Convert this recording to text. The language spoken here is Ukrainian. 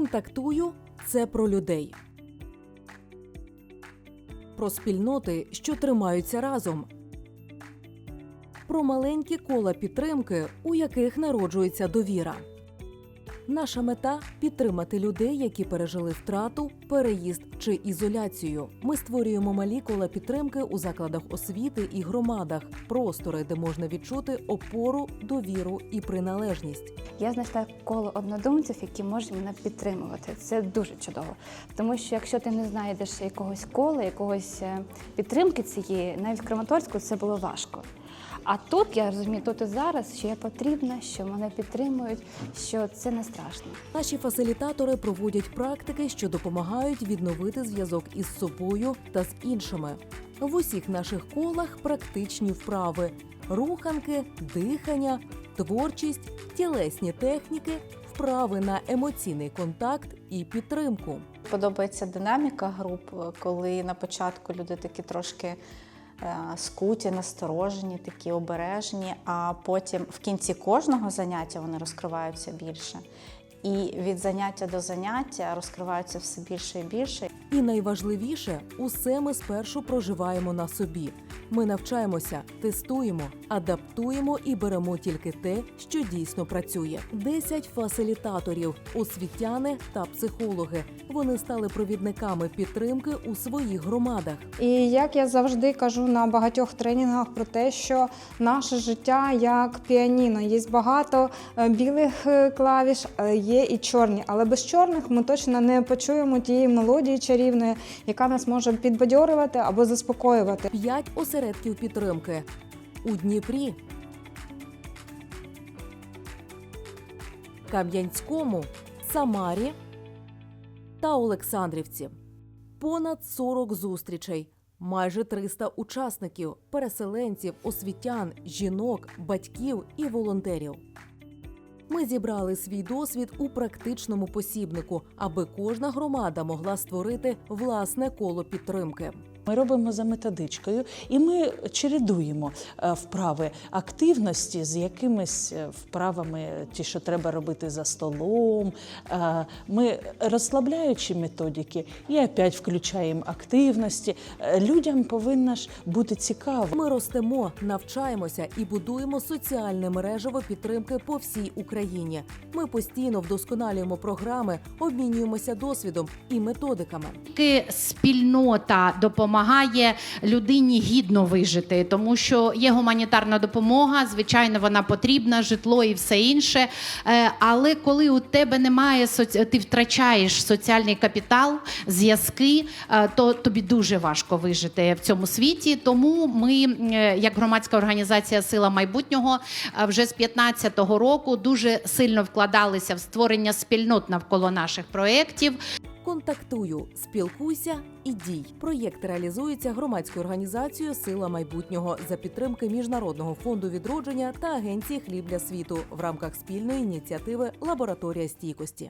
Контактую це про людей. Про спільноти, що тримаються разом. Про маленькі кола підтримки, у яких народжується довіра. Наша мета підтримати людей, які пережили втрату, переїзд чи ізоляцію. Ми створюємо малі кола підтримки у закладах освіти і громадах, простори, де можна відчути опору, довіру і приналежність. Я знайшла коло однодумців, які можуть мене підтримувати. Це дуже чудово. Тому що якщо ти не знайдеш якогось кола, якогось е, підтримки цієї, навіть в Краматорську це було важко. А тут я розумію, тут і зараз, що я потрібна, що мене підтримують, що це не страшно. Наші фасилітатори проводять практики, що допомагають відновити зв'язок із собою та з іншими. В усіх наших колах практичні вправи, руханки, дихання, творчість, тілесні техніки, вправи на емоційний контакт і підтримку. Подобається динаміка груп, коли на початку люди такі трошки скуті, насторожені, такі обережні, а потім в кінці кожного заняття вони розкриваються більше. І від заняття до заняття розкриваються все більше і більше. І найважливіше, усе ми спершу проживаємо на собі. Ми навчаємося, тестуємо, адаптуємо і беремо тільки те, що дійсно працює. Десять фасилітаторів, освітяни та психологи. Вони стали провідниками підтримки у своїх громадах. І як я завжди кажу на багатьох тренінгах про те, що наше життя як піаніно. Є багато е, білих е, клавіш, але є і чорні. Але без чорних ми точно не почуємо тієї мелодії чарівної, яка нас може підбадьорювати або заспокоювати. П'ять осередків підтримки у Дніпрі, Кам'янському, Самарі та Олександрівці. Понад 40 зустрічей, майже 300 учасників, переселенців, освітян, жінок, батьків і волонтерів. Ми зібрали свій досвід у практичному посібнику, аби кожна громада могла створити власне коло підтримки. Ми робимо за методичкою, і ми чередуємо е, вправи активності з якимись е, вправами, ті, що треба робити за столом. Е, Ми розслабляючі методики і опять включаємо активності. Людям повинно ж бути цікаво. Ми ростемо, навчаємося і будуємо соціальне мережево підтримки по всій Україні. Ми постійно вдосконалюємо програми, обмінюємося досвідом і методиками. Спільнота допомагає людині гідно вижити, тому що є гуманітарна допомога, звичайно, вона потрібна, житло і все інше. Е, Але коли у тебе немає ти втрачаєш соціальний капітал, зв'язки, е, то тобі дуже важко вижити в цьому світі. Тому ми, е, як громадська організація Сила майбутнього, вже з 15-го року дуже сильно вкладалися в створення спільнот навколо наших проєктів. Контактую, спілкуйся і дій. Проєкт реалізується громадською організацією Сила майбутнього за підтримки Міжнародного фонду відродження та агенції Хліб для світу в рамках спільної ініціативи Лабораторія стійкості.